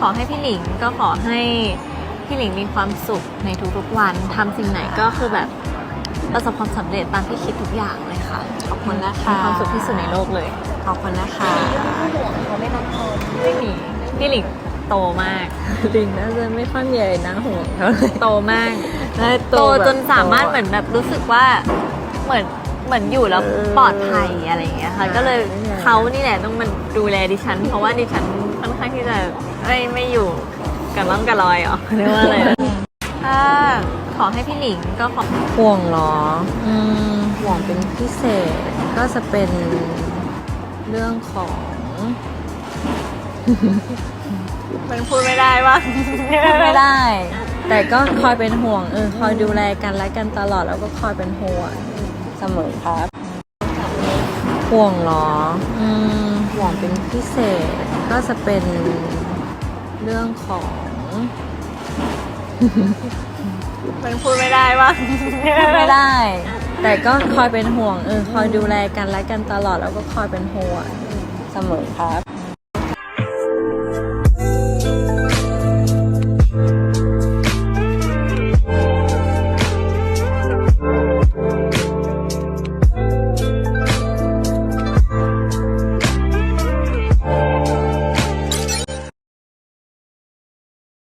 ขอให้พี่หลิงก็ขอให้พี่หลิงมีความสุขในทุกๆวันทำสิ่งไหนก็คือแบบประสบความสำเร็จตามที่คิดทุกอย่างเลยค่ะขอบคุณนะคะ มีความสุขที่สุดในโลกเลย ขอบคุณนะคะ ไม่มีพี่หลิงโตมาก ลิงน่าจะไม่ค่อยมีอะไรน่าห่วงเท่าไหร่โตมาก ได้โตแบบจนสามารถเหมือนแบบรู้สึกว่าเหมือน เหมือนอยู่แล้วเออปลอดภัยอะไรอย่างเงี้ยค่ะใช่ก็เลยใช่เขานี่แหละต้องมาดูแลดิฉัน เพราะว่าดิฉันค่อนข้างที่จะไม่ไม่อยู่กับล่องกับลอยเหรอเรียกว่าอะไรอะถ้าขอให้พี่หลิงก็ขอห่วงเหรออืมห่วงเป็นพิเศษก็จะเป็นเรื่องของมันพูดไม่ได้ว่าไม่ได้ แต่ก็คอยเป็นห่วงเออคอยดูแลกันและกันตลอดแล้วก็คอยเป็นห่วง เสมอครับห่วงเหรอ อืมห่วงเป็นพิเศษก็จะเป็นเรื่องของ มันพูดไม่ได้ว่า ไม่ได้ แต่ก็คอยเป็นห่วงเออคอยดูแลกันและกันตลอดแล้วก็คอยเป็นห่วงเสมอครับ